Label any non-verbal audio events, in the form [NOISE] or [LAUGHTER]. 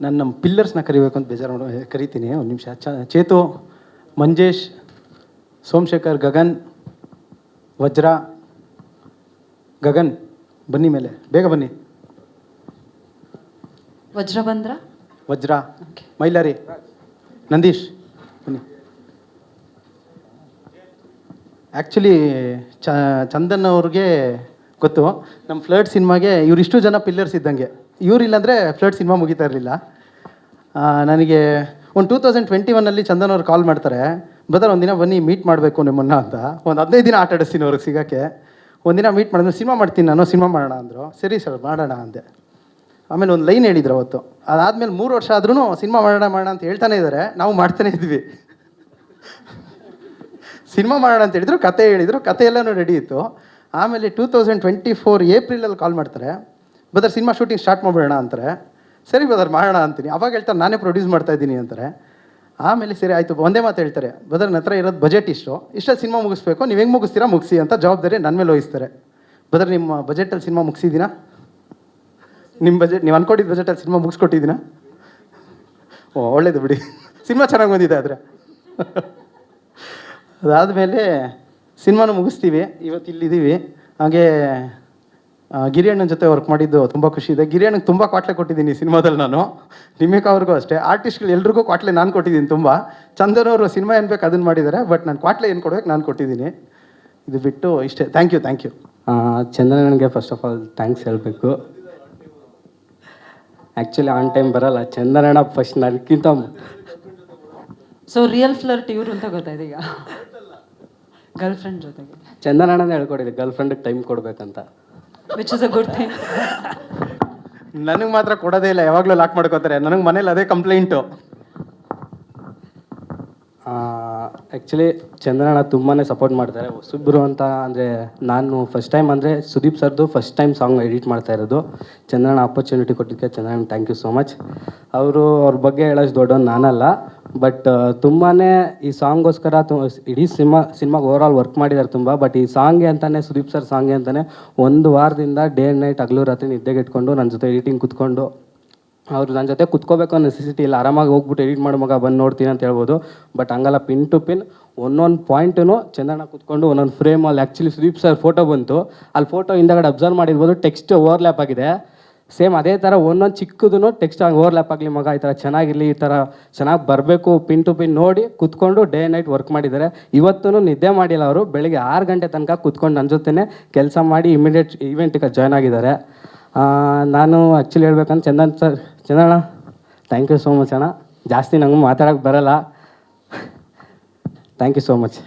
ನಾನು ನಮ್ಮ ಪಿಲ್ಲರ್ಸ್ನ ಕರಿಬೇಕು ಅಂತ ಬೇಜಾರು ಮಾಡೋ ಕರಿತೀನಿ. ಒಂದು ನಿಮಿಷ. ಚ ಚೇತು ಮಂಜೇಶ್ ಸೋಮಶೇಖರ್ ಗಗನ್ ವಜ್ರ ಗಗನ್ ಬನ್ನಿ ಮೇಲೆ. ಬೇಗ ಬನ್ನಿ. ವಜ್ರ ಬಂದ್ರ? ವಜ್ರ. ಮೈಲಾರಿ. ನಂದೀಶ್. ಬನ್ನಿ. ಆ್ಯಕ್ಚುಲಿ ಚ ಚಂದನ್ ಅವ್ರಿಗೆ ಗೊತ್ತು. ನಮ್ಮ ಫ್ಲಡ್ ಸಿನಿಮಾಗೆ ಇವರಿಷ್ಟು ಜನ ಪಿಲ್ಲರ್ಸ್ ಇದ್ದಂಗೆ. ಇವರಿಲ್ಲಾಂದರೆ ಫ್ಲಡ್ ಸಿನಿಮಾ ಮುಗಿತಾ ಇರಲಿಲ್ಲ. ನನಗೆ ಒಂದು ಟೂ ತೌಸಂಡ್ ಟ್ವೆಂಟಿ ಒನ್ನಲ್ಲಿ ಚಂದನ್ ಅವ್ರು ಕಾಲ್ ಮಾಡ್ತಾರೆ. ಬ್ರದರ್, ಒಂದಿನ ಬನ್ನಿ ಮೀಟ್ ಮಾಡಬೇಕು ನಿಮ್ಮನ್ನ ಅಂತ. ಒಂದು ಹದಿನೈದು ದಿನ ಆಟ ಆಡಿಸ್ತೀನಿ ಅವ್ರಿಗೆ ಸಿಗೋಕ್ಕೆ. ಒಂದಿನ ಮೀಟ್ ಮಾಡಿದ್ರು ಸಿನಿಮಾ ಮಾಡ್ತೀನಿ ನಾನು, ಸಿನಿಮಾ ಮಾಡೋಣ ಅಂದರು. ಸರಿ ಸರ್, ಮಾಡೋಣ ಅಂದೆ. ಆಮೇಲೆ ಒಂದು ಲೈನ್ ಹೇಳಿದ್ರು ಅವತ್ತು. ಅದಾದಮೇಲೆ ಮೂರು ವರ್ಷ ಆದ್ರೂ ಸಿನಿಮಾ ಮಾಡೋಣ ಮಾಡೋಣ ಅಂತ ಹೇಳ್ತಾನೆ ಇದ್ದಾರೆ ನಾವು ಮಾಡ್ತಾನೆ ಇದ್ವಿ. [LAUGHS] ಸಿನಿಮಾ ಮಾಡೋಣ ಅಂತ ಹೇಳಿದ್ರು, ಕತೆ ಹೇಳಿದರು ಕತೆ ಎಲ್ಲನೂ ರೆಡಿ ಇತ್ತು. ಆಮೇಲೆ ಟೂ ತೌಸಂಡ್ ಟ್ವೆಂಟಿ ಫೋರ್ ಏಪ್ರಿಲಲ್ಲಿ ಕಾಲ್ ಮಾಡ್ತಾರೆ. ಬದರ್ ಸಿನಿಮಾ ಶೂಟಿಂಗ್ ಸ್ಟಾರ್ಟ್ ಮಾಡ್ಬಿಡೋಣ ಅಂತಾರೆ. ಸರಿ ಬದರ್ ಮಾಡೋಣ ಅಂತೀನಿ. ಅವಾಗ ಹೇಳ್ತಾರೆ, ನಾನೇ ಪ್ರೊಡ್ಯೂಸ್ ಮಾಡ್ತಾ ಇದ್ದೀನಿ ಅಂತಾರೆ. ಆಮೇಲೆ ಸರಿ ಆಯಿತು, ಒಂದೇ ಮಾತು ಹೇಳ್ತಾರೆ. ಬದರ್ ನತ್ರ ಇರೋದು ಬಜೆಟ್ ಇಷ್ಟು. ಇಷ್ಟಲ್ಲಿ ಸಿನಿಮಾ ಮುಗಿಸ್ಬೇಕು. ನೀವು ಹೆಂಗೆ ಮುಗಿಸ್ತೀರಾ? ಮುಗಿಸಿ ಅಂತ ಜವಾಬ್ದಾರಿ ನನ್ನ ಮೇಲೆ ವಹಿಸ್ತಾರೆ. ಬದರ್ ನಿಮ್ಮ ಬಜೆಟಲ್ಲಿ ಸಿನಿಮಾ ಮುಗಿಸಿದ್ದೀನಾ ನಿಮ್ಮ ಬಜೆಟ್ ನೀವು ಅನ್ಕೊಂಡಿದ್ದ ಬಜೆಟಲ್ಲಿ ಸಿನಿಮಾ ಮುಗಿಸ್ಕೊಟ್ಟಿದ್ದೀನಾ ಓ, ಒಳ್ಳೇದು ಬಿಡಿ. ಸಿನಿಮಾ ಚೆನ್ನಾಗಿ ಬಂದಿದೆ ಆದರೆ. ಅದಾದಮೇಲೆ ಸಿನಿಮಾನು ಮುಗಿಸ್ತೀವಿ. ಇವತ್ತು ಇಲ್ಲಿದ್ದೀವಿ. ಹಾಗೆ ಗಿರಿಯಣ್ಣನ ಜೊತೆ ವರ್ಕ್ ಮಾಡಿದ್ದು ತುಂಬ ಖುಷಿ ಇದೆ. ಗಿರಿಯಣ್ಣಗೆ ತುಂಬ ಕ್ವಾಟ್ಲೆ ಕೊಟ್ಟಿದ್ದೀನಿ ಸಿನಿಮಾದಲ್ಲಿ ನಾನು. ನಿಮಿಕ್ ಅವ್ರಿಗೂ ಅಷ್ಟೇ. ಆರ್ಟಿಸ್ಟ್ಗಳು ಎಲ್ರಿಗೂ ಕ್ವಾಟ್ಲೆ ನಾನು ಕೊಟ್ಟಿದ್ದೀನಿ ತುಂಬ. ಚಂದನ್ ಅವರು ಸಿನಿಮಾ ಏನು ಬೇಕು ಅದನ್ನು ಮಾಡಿದ್ದಾರೆ ಬಟ್ ನಾನು ಕ್ವಾಟ್ಲೆ ಏನು ಕೊಡ್ಬೇಕು ನಾನು ಕೊಟ್ಟಿದ್ದೀನಿ. ಇದು ಬಿಟ್ಟು ಇಷ್ಟೇ. ಥ್ಯಾಂಕ್ ಯು ಥ್ಯಾಂಕ್ ಯು ಚಂದ್ರಣ್ಣನಿಗೆ ಫಸ್ಟ್ ಆಫ್ ಆಲ್ ಥ್ಯಾಂಕ್ಸ್ ಹೇಳಬೇಕು. ಆ್ಯಕ್ಚುಲಿ ಆನ್ ಟೈಮ್ ಬರಲ್ಲ. ಚಂದನಣ್ಣ ಫಸ್ಟ್ ನನಗಿಂತ ಸೊ ರಿಯಲ್ ಫ್ಲರ್ಟ್ ಇವರು ಅಂತ ಗೊತ್ತಾಯ್ತು ಈಗ. ಗರ್ಲ್ ಫ್ರೆಂಡ್ ಜೊತೆಗೆ. ಚಂದನಣ್ಣನೇ ಹೇಳ್ಕೊಡಿದೆ ಗರ್ಲ್ ಫ್ರೆಂಡಿಗೆ ಟೈಮ್ ಕೊಡಬೇಕಂತ. Which is a good thing ನನಗೆ ಮಾತ್ರ ಕೊಡೋದೇ ಇಲ್ಲ ಯಾವಾಗಲೂ ಲಾಕ್ ಮಾಡ್ಕೋತಾರೆ. ನನಗೆ ಮನೇಲಿ ಅದೇ ಕಂಪ್ಲೇಂಟು ಆ್ಯಕ್ಚುಲಿ ಚಂದ್ರಣ್ಣ ತುಂಬಾ ಸಪೋರ್ಟ್ ಮಾಡ್ತಾರೆ. ಹೊಸಬ್ರು ಅಂತ ಅಂದರೆ ನಾನು ಫಸ್ಟ್ ಟೈಮ್ ಅಂದರೆ ಸುದೀಪ್ ಸರ್ದು ಫಸ್ಟ್ ಟೈಮ್ ಸಾಂಗ್ ಎಡಿಟ್ ಮಾಡ್ತಾ ಇರೋದು. ಚಂದ್ರಣ್ಣ ಆಪರ್ಚುನಿಟಿ ಕೊಟ್ಟಿದ್ದಕ್ಕೆ Chandranna thank you so much ಅವರು ಅವ್ರ ಬಗ್ಗೆ ಹೇಳೋಷ್ಟು ದೊಡ್ಡವನು ನಾನಲ್ಲ. ಬಟ್ ತುಂಬಾ ಈ ಸಾಂಗ್ಗೋಸ್ಕರ ತು, ಇಡೀ ಸಿನಿಮಾ, ಸಿನಿಮಾಗೆ ಓವರ್ ಆಲ್ ವರ್ಕ್ ಮಾಡಿದ್ದಾರೆ ತುಂಬ. ಬಟ್ ಈ ಸಾಂಗ್ ಅಂತಲೇ ಸುದೀಪ್ ಸರ್ ಸಾಂಗ್ ಅಂತಲೇ ಒಂದು ವಾರದಿಂದ ಡೇ ಆ್ಯಂಡ್ ನೈಟ್ ಹಗಲು ರಾತ್ರಿ ನಿದ್ದೆಗೆ ಇಟ್ಕೊಂಡು ನನ್ನ ಜೊತೆ ಎಡಿಟಿಂಗ್ ಕುತ್ಕೊಂಡು ಅವ್ರು ನನ್ನ ಜೊತೆ ಕುತ್ಕೋಬೇಕು ಅನ್ನೋ ನೆಸೆಸಿಟಿ ಇಲ್ಲ. ಆರಾಮಾಗಿ ಹೋಗ್ಬಿಟ್ಟು ಎಡಿಟ್ ಮಾಡೋ ಮಗ ಬಂದು ನೋಡ್ತೀನಿ ಅಂತ ಹೇಳ್ಬೋದು. ಬಟ್ ಹಂಗಲ್ಲ ಪಿನ್ ಟು ಪಿನ್ ಒಂದೊಂದು ಪಾಯಿಂಟು ಚಂದಣ್ಣ ಕುತ್ಕೊಂಡು ಒಂದೊಂದು ಫ್ರೇಮಲ್ಲಿ ಆ್ಯಕ್ಚುಲಿ ಸುದೀಪ್ ಸರ್ ಫೋಟೋ ಬಂತು. ಅಲ್ಲಿ ಫೋಟೋ ಹಿಂದಗಡೆ ಅಬ್ಸರ್ವ್ ಮಾಡಿರ್ಬೋದು ಟೆಕ್ಸ್ಟ್ ಓವರ್ಲ್ಯಾಪ್ ಆಗಿದೆ. ಸೇಮ್ ಅದೇ ಥರ ಒಂದೊಂದು ಚಿಕ್ಕದೂ ಟೆಕ್ಸ್ಟ್ ಹಂಗೆ ಓವರ್ಲ್ಯಾಪ್ ಆಗಲಿ ಮಗ, ಈ ಥರ ಚೆನ್ನಾಗಿರಲಿ, ಈ ಥರ ಚೆನ್ನಾಗಿ ಬರಬೇಕು ಪಿನ್ ಟು ಪಿನ್ ನೋಡಿ ಕುತ್ಕೊಂಡು ಡೇ ನೈಟ್ ವರ್ಕ್ ಮಾಡಿದ್ದಾರೆ ಇವತ್ತೂ ನಿದ್ದೆ ಮಾಡಿಲ್ಲ ಅವರು, ಬೆಳಿಗ್ಗೆ ಆರು ಗಂಟೆ ತನಕ ಕುತ್ಕೊಂಡು ನನ್ನ ಜೊತೆನೇ ಕೆಲಸ ಮಾಡಿ ಇಮಿಡಿಯೇಟ್ ಈವೆಂಟಿಗೆ ಜಾಯ್ನ್ ಆಗಿದ್ದಾರೆ. ನಾನು ಆ್ಯಕ್ಚುಲಿ ಹೇಳ್ಬೇಕಂದ್ರೆ ಚಂದನ್ ಸರ್ ಚಂದಣ್ಣ ಥ್ಯಾಂಕ್ ಯು ಸೋ ಮಚ್ ಅಣ್ಣ. ಜಾಸ್ತಿ ನಂಗೆ ಮಾತಾಡೋಕ್ಕೆ ಬರಲ್ಲ. Thank you so much